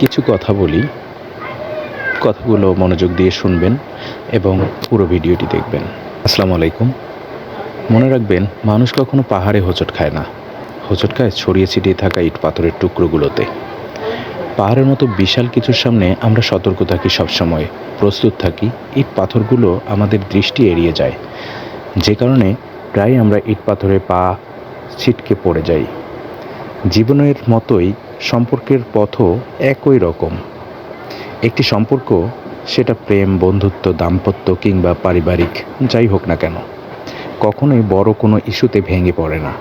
কিছু কথা বলি। কথাগুলো মনোযোগ দিয়ে শুনবেন এবং পুরো ভিডিওটি দেখবেন। আসসালামু আলাইকুম। মনে রাখবেন, মানুষ কখনো পাহাড়ে হোঁচট খায় না। হোঁচট খায় ছড়িয়ে ছিটিয়ে থাকা ইট পাথরের টুকরোগুলোতে। পাহাড়ের মতো বিশাল কিছুর সামনে আমরা সতর্ক থাকি সবসময়, প্রস্তুত থাকি, ইট পাথরগুলো আমাদের দৃষ্টি এড়িয়ে যায়। যে কারণে প্রায় আমরা ইট পাথরে পা ছিটকে পড়ে যাই। জীবনের মতোই সম্পর্কের পথও একই রকম। একটি সম্পর্ক, সেটা প্রেম, বন্ধুত্ব, দাম্পত্য কিংবা পারিবারিক, যাই হোক না কেন, কখনোই বড় কোনো ইস্যুতে ভেঙে পড়ে না।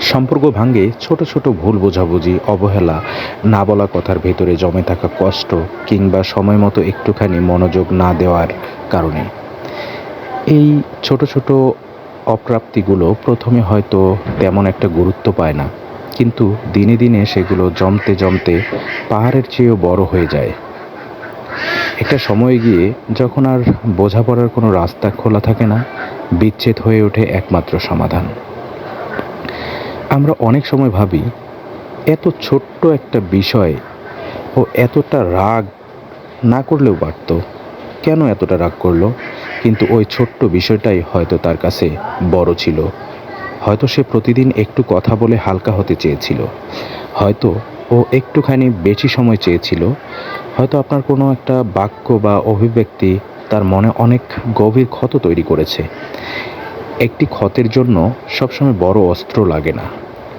সম্পর্ক ভাঙে ছোট ছোট ভুল বোঝাবুঝি, অবহেলা, না বলা কথার ভেতরে জমে থাকা কষ্ট কিংবা সময় মতো একটুখানি মনোযোগ না দেওয়ার কারণে। এই ছোট ছোট অপ্রাপ্তিগুলো প্রথমে হয়তো তেমন একটা গুরুত্ব পায় না। কিন্তু দিনে দিনে সেগুলো জমতে জমতে পাহাড়ের চেয়েও বড় হয়ে যায়। একটা সময় গিয়ে যখন আর বোঝাপড়ার কোনো রাস্তা খোলা থাকে না, বিচ্ছেদ হয়ে ওঠে একমাত্র সমাধান। আমরা অনেক সময় ভাবি, এত ছোট্ট একটা বিষয় ও এতটা রাগ না করলেও পারতো কেন এতটা রাগ করল? কিন্তু ওই ছোট্ট বিষয়টাই হয়তো তার কাছে বড় ছিল। হয়তো সে প্রতিদিন একটু কথা বলে হালকা হতে চেয়েছিল। হয়তো ও একটুখানি বেশি সময় চেয়েছিল। হয়তো আপনার কোনো একটা বাক্য বা অভিব্যক্তি তার মনে অনেক গভীর ক্ষত তৈরি করেছে। একটি ক্ষতের জন্য সবসময় বড় অস্ত্র লাগে না।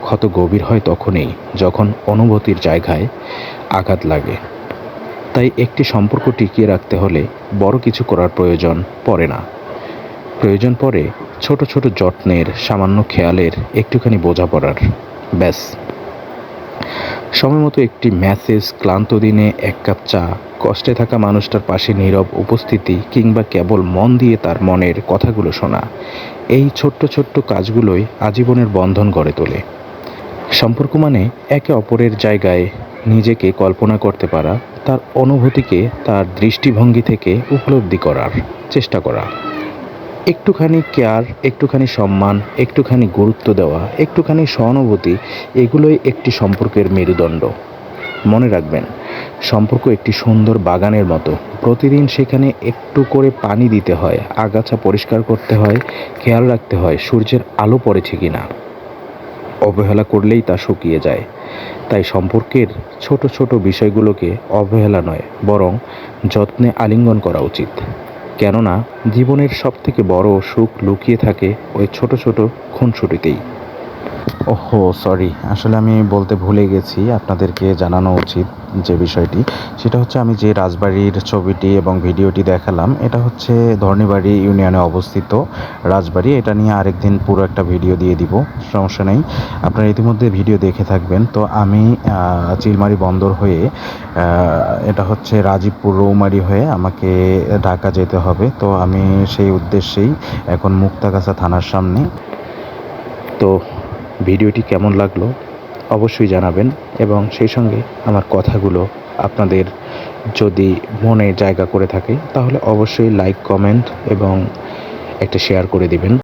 ক্ষত গভীর হয় তখনই যখন অনুভূতির জায়গায় আঘাত লাগে। তাই একটি সম্পর্ক টিকিয়ে রাখতে হলে বড় কিছু করার প্রয়োজন পড়ে না। প্রয়োজন পড়ে ছোট ছোট যত্নের সামান্য খেয়ালের একটুখানি বোঝাপড়ার ব্যাস। সময় মতো একটি মেসেজ ক্লান্ত দিনে এক কাপ চা, কষ্টে থাকা মানুষটার পাশে নীরব উপস্থিতি কিংবা কেবল মন দিয়ে তার মনের কথাগুলো শোনা, এই ছোট্ট ছোট্ট কাজগুলোই আজীবনের বন্ধন গড়ে তোলে। সম্পর্ক মানে একে অপরের জায়গায় নিজেকে কল্পনা করতে পারা, তার অনুভূতিকে তার দৃষ্টিভঙ্গি থেকে উপলব্ধি করার চেষ্টা করা। একটুখানি কেয়ার, একটুখানি সম্মান, একটুখানি গুরুত্ব দেওয়া, একটুখানি সহানুভূতি, এগুলোই একটি সম্পর্কের মেরুদণ্ড। মনে রাখবেন, সম্পর্ক একটি সুন্দর বাগানের মতো। প্রতিদিন সেখানে একটু করে পানি দিতে হয়, আগাছা পরিষ্কার করতে হয়, খেয়াল রাখতে হয় সূর্যের আলো পড়েছে কি না অবহেলা করলেই তা শুকিয়ে যায়। তাই সম্পর্কের ছোট ছোট বিষয়গুলোকে অবহেলা নয়, বরং যত্নে আলিঙ্গন করা উচিত। কেননা জীবনের সবথেকে বড় সুখ লুকিয়ে থাকে ওই ছোট ছোট খুনসুটিতেই। ওহো সরি আসলে আমি বলতে ভুলে গেছি আপনাদেরকে জানানো উচিত যে বিষয়টি। সেটা হচ্ছে আমি যে রাজবাড়ির ছবিটি এবং ভিডিওটি দেখালাম, এটা হচ্ছে ধর্নীবাড়ি ইউনিয়নে অবস্থিত রাজবাড়ি। এটা নিয়ে আরেকদিন পুরো একটা ভিডিও দিয়ে দিব, সমস্যা নেই। আপনারা ইতিমধ্যে ভিডিও দেখে থাকবেন। তো আমি চিলমারি বন্দর হয়ে এটা হচ্ছে রাজীবপুর রৌমারি হয়ে আমাকে ঢাকা যেতে হবে। তো আমি সেই উদ্দেশ্যেই এখন মুক্তাগাছা থানার সামনে। তো ভিডিওটি কেমন লাগল অবশ্যই জানাবেন এবং সেই সঙ্গে আমার কথাগুলো আপনাদের যদি মনে জায়গা করে থাকে, তাহলে অবশ্যই লাইক কমেন্ট এবং একটা শেয়ার করে দিবেন।